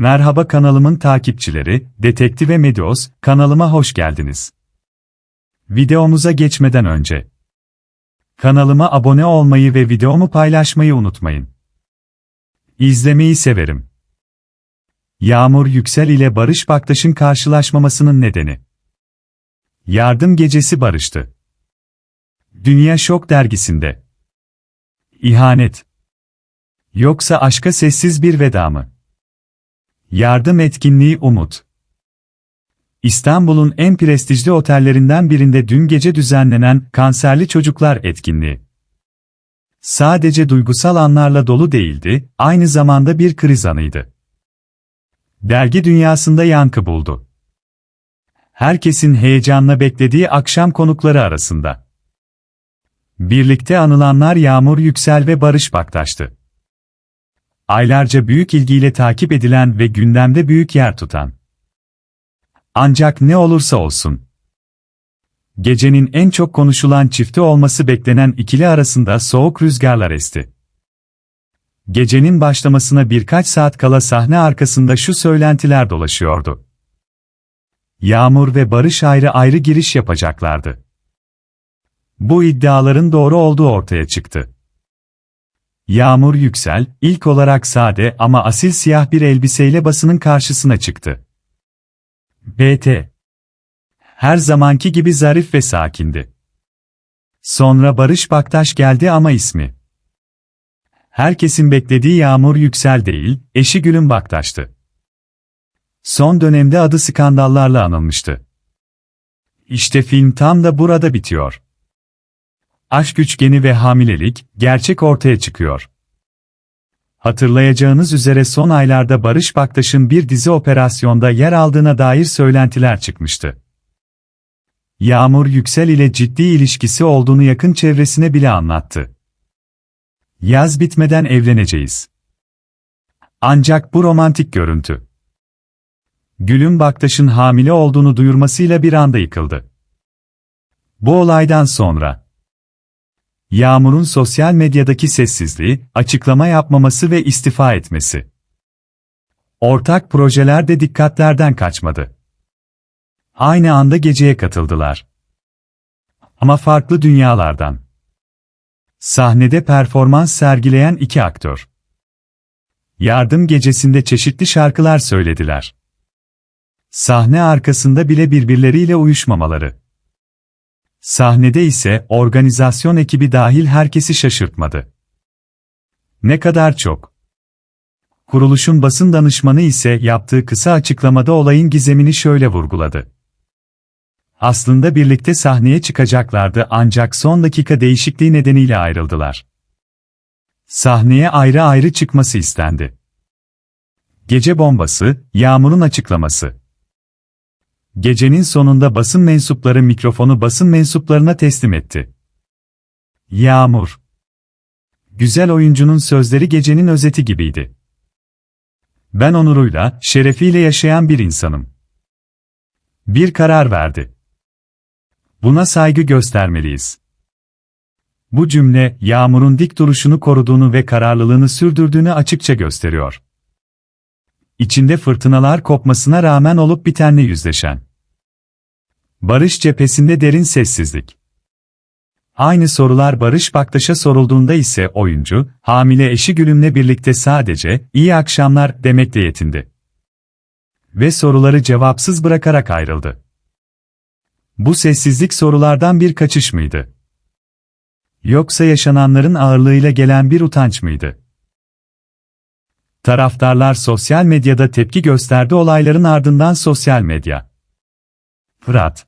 Merhaba kanalımın takipçileri, Detektive Medios, kanalıma hoş geldiniz. Videomuza geçmeden önce, kanalıma abone olmayı ve videomu paylaşmayı unutmayın. İzlemeyi severim. Yağmur Yüksel ile Barış Baktaş'ın karşılaşmamasının nedeni. Yardım gecesi barıştı. Dünya Şok dergisinde. İhanet. Yoksa aşka sessiz bir veda mı? Yardım etkinliği Umut. İstanbul'un en prestijli otellerinden birinde dün gece düzenlenen Kanserli Çocuklar etkinliği. Sadece duygusal anlarla dolu değildi, aynı zamanda bir kriz anıydı. Dergi dünyasında yankı buldu. Herkesin heyecanla beklediği akşam konukları arasında. Birlikte anılanlar Yağmur Yüksel ve Barış Baktaş'tı. Aylarca büyük ilgiyle takip edilen ve gündemde büyük yer tutan. Ancak ne olursa olsun. Gecenin en çok konuşulan çifti olması beklenen ikili arasında soğuk rüzgarlar esti. Gecenin başlamasına birkaç saat kala sahne arkasında şu söylentiler dolaşıyordu. Yağmur ve Barış ayrı ayrı giriş yapacaklardı. Bu iddiaların doğru olduğu ortaya çıktı. Yağmur Yüksel, ilk olarak sade ama asil siyah bir elbiseyle basının karşısına çıktı. BT. Her zamanki gibi zarif ve sakindi. Sonra Barış Baktaş geldi ama ismi. Herkesin beklediği Yağmur Yüksel değil, eşi Gülüm Baktaş'tı. Son dönemde adı skandallarla anılmıştı. İşte film tam da burada bitiyor. Aşk üçgeni ve hamilelik, gerçek ortaya çıkıyor. Hatırlayacağınız üzere son aylarda Barış Baktaş'ın bir dizi operasyonda yer aldığına dair söylentiler çıkmıştı. Yağmur Yüksel ile ciddi ilişkisi olduğunu yakın çevresine bile anlattı. Yaz bitmeden evleneceğiz. Ancak bu romantik görüntü. Gülüm Baktaş'ın hamile olduğunu duyurmasıyla bir anda yıkıldı. Bu olaydan sonra Yağmur'un sosyal medyadaki sessizliği, açıklama yapmaması ve istifa etmesi. Ortak projeler de dikkatlerden kaçmadı. Aynı anda geceye katıldılar. Ama farklı dünyalardan. Sahnede performans sergileyen iki aktör. Yardım gecesinde çeşitli şarkılar söylediler. Sahne arkasında bile birbirleriyle uyuşmamaları. Sahnede ise organizasyon ekibi dahil herkesi şaşırtmadı. Ne kadar çok. Kuruluşun basın danışmanı ise yaptığı kısa açıklamada olayın gizemini şöyle vurguladı. Aslında birlikte sahneye çıkacaklardı ancak son dakika değişikliği nedeniyle ayrıldılar. Sahneye ayrı ayrı çıkması istendi. Gece bombası, Yağmur'un açıklaması. Gecenin sonunda basın mensupları mikrofonu basın mensuplarına teslim etti. Yağmur. Güzel oyuncunun sözleri gecenin özeti gibiydi. Ben onuruyla, şerefiyle yaşayan bir insanım. Bir karar verdi. Buna saygı göstermeliyiz. Bu cümle, Yağmur'un dik duruşunu koruduğunu ve kararlılığını sürdürdüğünü açıkça gösteriyor. İçinde fırtınalar kopmasına rağmen olup bitenle yüzleşen. Barış cephesinde derin sessizlik. Aynı sorular Barış Baktaş'a sorulduğunda ise oyuncu, hamile eşi Gülüm'le birlikte sadece iyi akşamlar demekle yetindi. Ve soruları cevapsız bırakarak ayrıldı. Bu sessizlik sorulardan bir kaçış mıydı? Yoksa yaşananların ağırlığıyla gelen bir utanç mıydı? Taraftarlar sosyal medyada tepki gösterdi olayların ardından sosyal medya. Vraat.